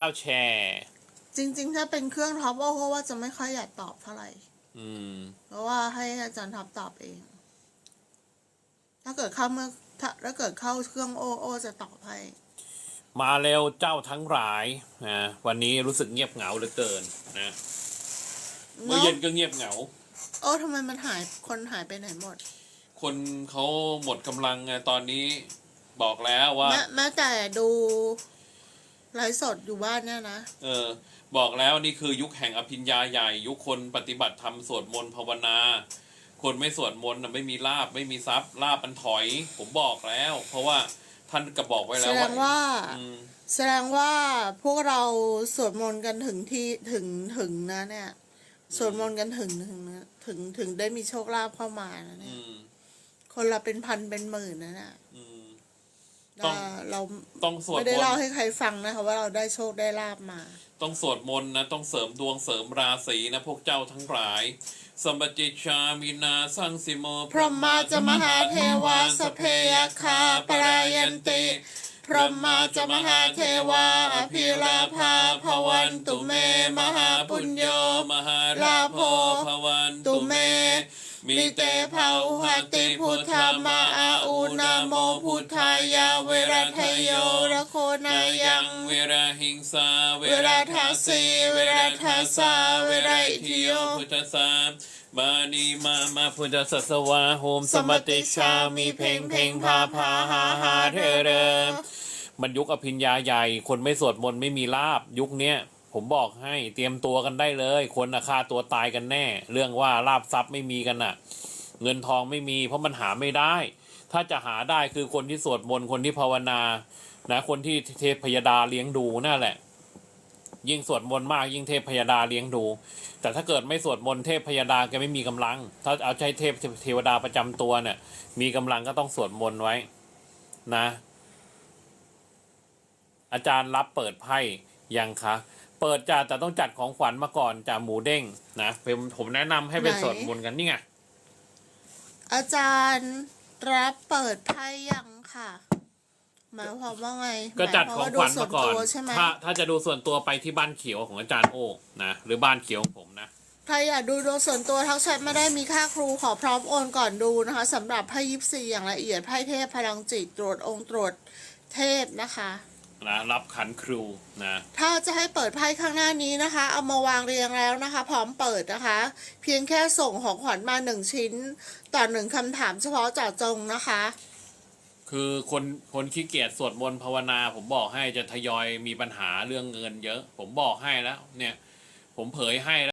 ข้าวแชร์ จริง ๆ ถ้าเป็นเครื่องท็อปโอ้ก็ว่าจะไม่ค่อยอยากตอบเท่าไหร่ อืม เพราะว่าให้อาจารย์ท็อปตอบเอง ถ้าเกิดเข้าเมื่อถ้าถ้าเกิดเข้าเครื่องโอโอจะตอบให้ มาเร็วเจ้าทั้งหลายนะวันนี้รู้สึกเงียบเหงาเหลือเกินนะเมื่อเนาะเย็นก็เงียบเหงา โอ้ทำไมมันหายคนหายไปไหนหมด คนเขาหมดกำลังไงตอนนี้บอกแล้วว่า แม้แม้แต่ดูไล ฟ์สดอยู่บ้านเนี่ยนะ เออ บอกแล้วนี่คือยุคแห่งอภิญญาใหญ่ ยุคคนปฏิบัติธรรมสวดมนต์ภาวนา คนไม่สวดมนต์น่ะไม่มีลาบไม่มีทรัพย์ลาบมันถอย ผมบอกแล้ว เพราะว่าท่านก็บอกไว้แสแล้วดงว่าอืมแสดงว่าพวกเราสวดมนต์กันถึงที่ถึงถึงนะ เนี่ยสวดมนต์กันถึงถึงนะถึงถึงได้มีโชคลาภเข้ามานะเนี่อืยมคนเราเป็นพันเป็นหมื่นนะเนี่ยอืม ต้องเราต้องสวดไม่มได้นเล่าต์ให้ใครฟังนะคะว่าเราได้โชคได้ลาบมา ต้องสวดมนต์นะ ต้องเสริมดวงเสริมราศีนะ พวกเจ้าทั้งหลายสมปจิชามินาสังสิโม พรหมาจะมหาเทวาสพเพยคาปรายันติ พรหมาจะมหาเทวาอภิราภาภวันตุเม มหาปุญโยมหาลาลาโภโภภวันตุเมมิเตภาอุหติพุทธามาอาอุนาโมพุทธายาเวรั ทโยระโคนายังเวราหิงสาเวราทาสีเวราทาสาเวราอิทิโยพุทธสามมานีมามาพุทธสัสวาโหมสมติชามีเพ่งเพ่งพาพาหาหาเธอเดิมมันยุคอภิญญาใหญ่ คนไม่สวดมนต์ไม่มีลาบยุคเนี้ยผมบอกให้เตรียมตัวกันได้เลย คนอะฆ่าตัวตายกันแน่ เรื่องว่าลาบทรัพย์ไม่มีกันอะเงินทองไม่มีเพราะมันหาไม่ได้ ถ้าจะหาได้คือคนที่สวดมนต์คนที่ภาวนานะคนที่เทพพยดาเลี้ยงดูนั่นแหละ ยิ่งสวดมนต์มากยิ่งเทพพยดาเลี้ยงดู แต่ถ้าเกิดไม่สวดมนต์เทพพยดาแกไม่มีกำลัง ถ้าเอาใช้เทพเทวดาประจำตัวเนี่ย มีกำลังก็ต้องสวดมนต์ไว้นะ อาจารย์รับเปิดไพ่ยังคะเปิดจ้าแต่ต้องจัดของขวัญมาก่อนจ่าหมูเด้งนะผมผมแนะนำให้ไปไหนสวดมนต์กันนี่ไงอาจารย์ รับเปิดไพ่ยังค่ะหมายความว่าไงก็จัดหขมาอยงควขมวัญว่าดูส่วมานก่อนตัวใช่ไหมถ้าถ้าจะดูส่วนตัวไปที่บ้านเขียวของอาจารย์โอ้นะหรือบ้านเขียวของผมนะใครอยากดูดวงส่วนตัวทักแชทไม่ได้มีค่าครูขอพร้อมโอนก่อนดูนะคะสำหรับไพ่ยิปซีอย่างละเอียดไพ่เทพพลังจิตตรวจองค์ตรวจเทพนะคะ นะรับขันครูนะถ้าจะให้เปิดไพ่ข้างหน้านี้นะคะ เอามาวางเรียงแล้วนะคะ พร้อมเปิดนะคะ เพียงแค่ส่งของขวัญมาหนึ่งชิ้น ต่อหนึ่งคำถามเฉพาะเจาะจงนะคะ คือคนคนขี้เกียจสวดมนต์ภาวนา ผมบอกให้จะทยอยมีปัญหาเรื่องเงินเยอะ ผมบอกให้แล้ว เนี่ย ผมเผยให้แล้ว